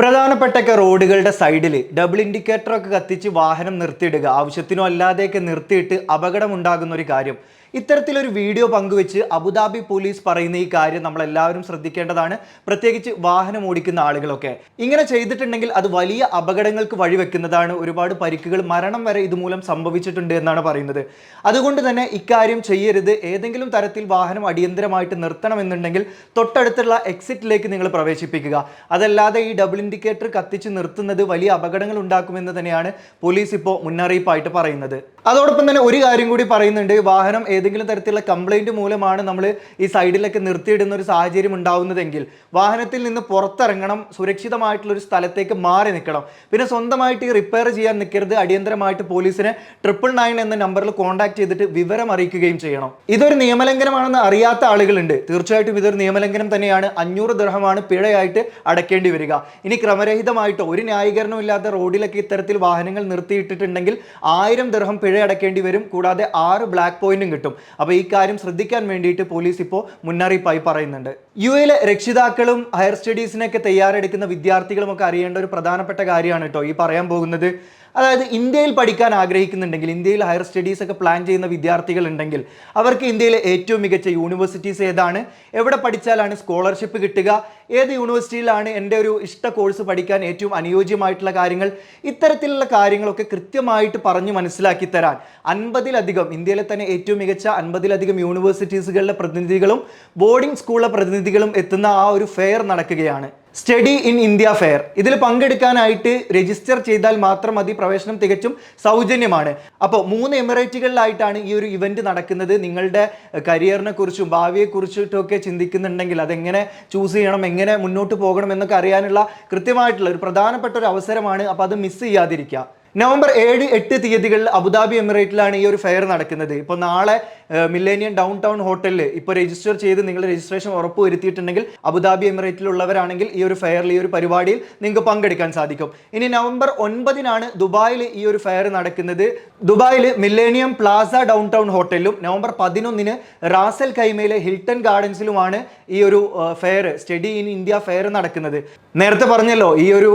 പ്രധാനപ്പെട്ടൊക്കെ റോഡുകളുടെ സൈഡിൽ ഡബിൾ ഇൻഡിക്കേറ്ററൊക്കെ കത്തിച്ച് വാഹനം നിർത്തിയിടുക ആവശ്യത്തിനോ അല്ലാതെയൊക്കെ നിർത്തിയിട്ട് അപകടമുണ്ടാകുന്ന ഒരു കാര്യം. ഇത്തരത്തിലൊരു വീഡിയോ പങ്കുവെച്ച് അബുദാബി പോലീസ് പറയുന്ന ഈ കാര്യം നമ്മളെല്ലാവരും ശ്രദ്ധിക്കേണ്ടതാണ്. പ്രത്യേകിച്ച് വാഹനം ഓടിക്കുന്ന ആളുകളൊക്കെ. ഇങ്ങനെ ചെയ്തിട്ടുണ്ടെങ്കിൽ അത് വലിയ അപകടങ്ങൾക്ക് വഴിവെക്കുന്നതാണ് ഒരുപാട് പരിക്കുകൾ മരണം വരെ ഇതുമൂലം സംഭവിച്ചിട്ടുണ്ട് എന്നാണ് പറയുന്നത്. അതുകൊണ്ട് തന്നെ ഇക്കാര്യം ചെയ്യരുത്. ഏതെങ്കിലും തരത്തിൽ വാഹനം അടിയന്തരമായിട്ട് നിർത്തണമെന്നുണ്ടെങ്കിൽ തൊട്ടടുത്തുള്ള എക്സിറ്റിലേക്ക് നിങ്ങൾ പ്രവേശിപ്പിക്കുക. അതല്ലാതെ ഈ ഡബിൾ ഇൻഡിക്കേറ്റർ കത്തിച്ച് നിർത്തുന്നത് വലിയ അപകടങ്ങൾ ഉണ്ടാക്കുമെന്ന് തന്നെയാണ് പോലീസ് ഇപ്പോൾ മുന്നറിയിപ്പായിട്ട് പറയുന്നത്. അതോടൊപ്പം തന്നെ ഒരു കാര്യം കൂടി പറയുന്നുണ്ട്. വാഹനം ഏതെങ്കിലും തരത്തിലുള്ള കംപ്ലൈന്റ് മൂലമാണ് നമ്മൾ ഈ സൈഡിലൊക്കെ നിർത്തിയിടുന്ന ഒരു സാഹചര്യം ഉണ്ടാവുന്നതെങ്കിൽ വാഹനത്തിൽ നിന്ന് പുറത്തിറങ്ങണം സുരക്ഷിതമായിട്ടുള്ള ഒരു സ്ഥലത്തേക്ക് മാറി നിൽക്കണം. പിന്നെ സ്വന്തമായിട്ട് ഈ റിപ്പയർ ചെയ്യാൻ നിൽക്കരുത് അടിയന്തരമായിട്ട് പോലീസിനെ ട്രിപ്പിൾ നയൻ എന്ന നമ്പറിൽ കോൺടാക്ട് ചെയ്തിട്ട് വിവരം അറിയിക്കുകയും ചെയ്യണം. ഇതൊരു നിയമലംഘനമാണെന്ന് അറിയാത്ത ആളുകളുണ്ട്. തീർച്ചയായിട്ടും ഇതൊരു നിയമലംഘനം തന്നെയാണ്. അഞ്ഞൂറ് ദൃഹമാണ് പിഴയായിട്ട് അടക്കേണ്ടി വരിക. ഇനി ക്രമരഹിതമായിട്ടോ ഒരു ന്യായീകരണവും ഇല്ലാത്ത റോഡിലൊക്കെ ഇത്തരത്തിൽ വാഹനങ്ങൾ നിർത്തിയിട്ടിട്ടുണ്ടെങ്കിൽ ആയിരം ദൃഹം പിഴ അടക്കേണ്ടി വരും. കൂടാതെ ആറ് ബ്ലാക്ക് പോയിന്റും കിട്ടും. അപ്പോൾ ഈ കാര്യം ശ്രദ്ധിക്കാൻ വേണ്ടിയിട്ട് പോലീസ് ഇപ്പോൾ മുന്നറിയിപ്പായി പറയുന്നുണ്ട്. യു എയിലെ രക്ഷിതാക്കളും ഹയർ സ്റ്റഡീസിനൊക്കെ തയ്യാറെടുക്കുന്ന വിദ്യാർത്ഥികളും ഒക്കെ അറിയേണ്ട ഒരു പ്രധാനപ്പെട്ട കാര്യമാണ് കേട്ടോ ഈ പറയാൻ പോകുന്നത്. അതായത് ഇന്ത്യയിൽ പഠിക്കാൻ ആഗ്രഹിക്കുന്നുണ്ടെങ്കിൽ ഇന്ത്യയിൽ ഹയർ സ്റ്റഡീസ് ഒക്കെ പ്ലാൻ ചെയ്യുന്ന വിദ്യാർത്ഥികൾ ഉണ്ടെങ്കിൽ അവർക്ക് ഇന്ത്യയിലെ ഏറ്റവും മികച്ച യൂണിവേഴ്സിറ്റീസ് ഏതാണ്? എവിടെ പഠിച്ചാലാണ് സ്കോളർഷിപ്പ് കിട്ടുക? ഏത് യൂണിവേഴ്സിറ്റിയിലാണ് എന്റെ ഒരു ഇഷ്ട കോഴ്സ് പഠിക്കാൻ ഏറ്റവും അനുയോജ്യമായിട്ടുള്ള കാര്യങ്ങൾ? ഇത്തരത്തിലുള്ള കാര്യങ്ങളൊക്കെ കൃത്യമായിട്ട് പറഞ്ഞു മനസ്സിലാക്കി തരാൻ അൻപതിലധികം ഇന്ത്യയിലെ തന്നെ ഏറ്റവും മികച്ച അൻപതിലധികം യൂണിവേഴ്സിറ്റീസുകളിലെ പ്രതിനിധികളും ബോർഡിംഗ് സ്കൂളിലെ പ്രതിനിധികളും എത്തുന്ന ആ ഒരു ഫെയർ നടക്കുകയാണ്. Study in India fair. ഇതിൽ പങ്കെടുക്കാനായിട്ട് രജിസ്റ്റർ ചെയ്താൽ മാത്രം മതി പ്രവേശനം തികച്ചും സൗജന്യമാണ്. അപ്പോൾ മൂന്ന് എമിറേറ്റുകളിലായിട്ടാണ് ഈ ഒരു ഇവന്റ് നടക്കുന്നത്. നിങ്ങളുടെ കരിയറിനെ കുറിച്ചും ഭാവിയെ കുറിച്ചിട്ടൊക്കെ ചിന്തിക്കുന്നുണ്ടെങ്കിൽ അതെങ്ങനെ ചൂസ് ചെയ്യണം എങ്ങനെ മുന്നോട്ട് പോകണം എന്നൊക്കെ അറിയാനുള്ള കൃത്യമായിട്ടുള്ള ഒരു പ്രധാനപ്പെട്ട ഒരു അവസരമാണ്. അപ്പോൾ അത് മിസ് ചെയ്യാതിരിക്കുക. നവംബർ ഏഴ് എട്ട് തീയതികളിൽ അബുദാബി എമിറേറ്റിലാണ് ഈ ഒരു ഫെയർ നടക്കുന്നത്. ഇപ്പോൾ നാളെ മില്ലേനിയം ഡൗൺ ടൗൺ ഹോട്ടലിൽ ഇപ്പോൾ രജിസ്റ്റർ ചെയ്ത് നിങ്ങൾ രജിസ്ട്രേഷൻ ഉറപ്പ് വരുത്തിയിട്ടുണ്ടെങ്കിൽ അബുദാബി എമിറേറ്റിലുള്ളവരാണെങ്കിൽ ഈ ഒരു ഫെയറിൽ ഈ ഒരു പരിപാടിയിൽ നിങ്ങൾക്ക് പങ്കെടുക്കാൻ സാധിക്കും. ഇനി നവംബർ ഒൻപതിനാണ് ദുബായിൽ ഈ ഒരു ഫെയർ നടക്കുന്നത്. ദുബായിൽ മില്ലേനിയം പ്ലാസ ഡൗൺ ടൗൺ ഹോട്ടലിലും നവംബർ പതിനൊന്നിന് റാസൽ കൈമയിലെ ഹിൽട്ടൺ ഗാർഡൻസിലുമാണ് ഈ ഒരു fair study in India fair നടക്കുന്നത്. നേരത്തെ പറഞ്ഞല്ലോ ഈ ഒരു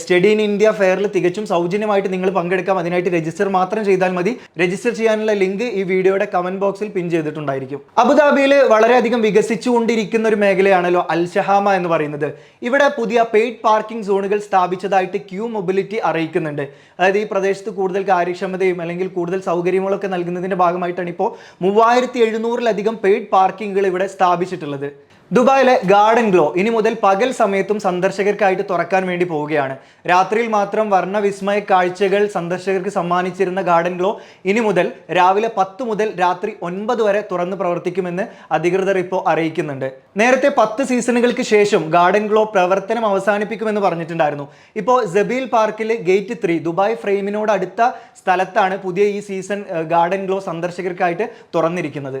സ്റ്റഡി ഇൻ ഇന്ത്യ ഫെയറിൽ തികച്ചും സൗജന്യമായിട്ട് നിങ്ങൾ പങ്കെടുക്കാം. അതിനായിട്ട് രജിസ്റ്റർ മാത്രം ചെയ്താൽ മതി. രജിസ്റ്റർ ചെയ്യാനുള്ള ലിങ്ക് ഈ വീഡിയോയുടെ കമന്റ് ബോക്സിൽ പിൻ ചെയ്തിട്ടുണ്ടായിരിക്കും. അബുദാബിയിൽ വളരെയധികം വികസിച്ചുകൊണ്ടിരിക്കുന്ന ഒരു മേഖലയാണല്ലോ അൽഷഹാമ എന്ന് പറയുന്നത്. ഇവിടെ പുതിയ പെയ്ഡ് പാർക്കിംഗ് സോണുകൾ സ്ഥാപിച്ചതായിട്ട് ക്യൂ മൊബിലിറ്റി അറിയിക്കുന്നുണ്ട്. അതായത് ഈ പ്രദേശത്ത് കൂടുതൽ കാര്യക്ഷമതയും അല്ലെങ്കിൽ കൂടുതൽ സൗകര്യങ്ങളൊക്കെ നൽകുന്നതിന്റെ ഭാഗമായിട്ടാണ് ഇപ്പോൾ മൂവായിരത്തി എഴുന്നൂറിലധികം പെയ്ഡ് പാർക്കിംഗുകൾ ഇവിടെ സ്ഥാപിച്ചിട്ടുള്ളത്. ദുബായിലെ ഗാർഡൻ ഗ്ലോ ഇനി മുതൽ പകൽ സമയത്തും സന്ദർശകർക്കായിട്ട് തുറക്കാൻ വേണ്ടി പോവുകയാണ്. രാത്രിയിൽ മാത്രം വർണവിസ്മയ കാഴ്ചകൾ സന്ദർശകർക്ക് സമ്മാനിച്ചിരുന്ന ഗാർഡൻ ഗ്ലോ ഇനി മുതൽ രാവിലെ പത്ത് മുതൽ രാത്രി ഒൻപത് വരെ തുറന്ന് പ്രവർത്തിക്കുമെന്ന് അധികൃതർ ഇപ്പോൾ അറിയിക്കുന്നുണ്ട്. നേരത്തെ പത്ത് സീസണുകൾക്ക് ശേഷം ഗാർഡൻ ഗ്ലോ പ്രവർത്തനം അവസാനിപ്പിക്കുമെന്ന് പറഞ്ഞിട്ടുണ്ടായിരുന്നു. ഇപ്പോൾ ജബീൽ പാർക്കിലെ ഗേറ്റ് ത്രീ ദുബായ് ഫ്രെയിമിനോട് അടുത്ത സ്ഥലത്താണ് പുതിയ ഈ സീസൺ ഗാർഡൻ ഗ്ലോ സന്ദർശകർക്കായിട്ട് തുറന്നിരിക്കുന്നത്.